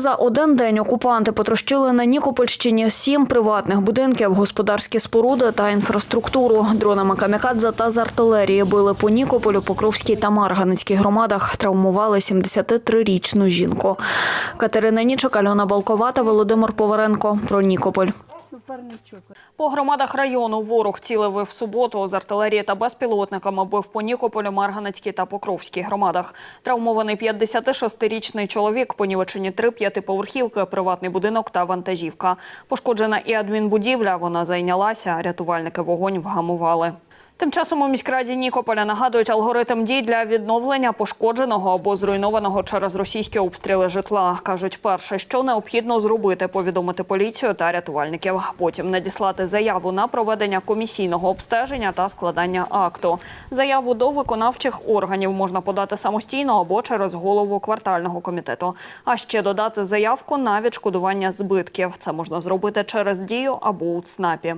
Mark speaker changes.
Speaker 1: за один день окупанти потрощили на Нікопольщині сім приватних будинків, господарські споруди та інфраструктуру. Дронами камікадзе та з артилерії били по Нікополю, Покровській та Марганицькій громадах. Травмували 73-річну жінку. Катерина Нічок, Альона Балкова та Володимир Поваренко. Про Нікополь. По громадах району ворог цілив в суботу з артилерії та безпілотниками бив по Нікополю, Марганецькій та Покровській громадах. Травмований 56-річний чоловік, понівечені три п'ятиповерхівки, приватний будинок та вантажівка. Пошкоджена і адмінбудівля, вона зайнялася, рятувальники вогонь вгамували. Тим часом у міськраді Нікополя нагадують алгоритм дій для відновлення пошкодженого або зруйнованого через російські обстріли житла. Кажуть, перше, що необхідно зробити, повідомити поліцію та рятувальників. Потім надіслати заяву на проведення комісійного обстеження та складання акту. Заяву до виконавчих органів можна подати самостійно або через голову квартального комітету. А ще додати заявку на відшкодування збитків. Це можна зробити через дію або у ЦНАПі.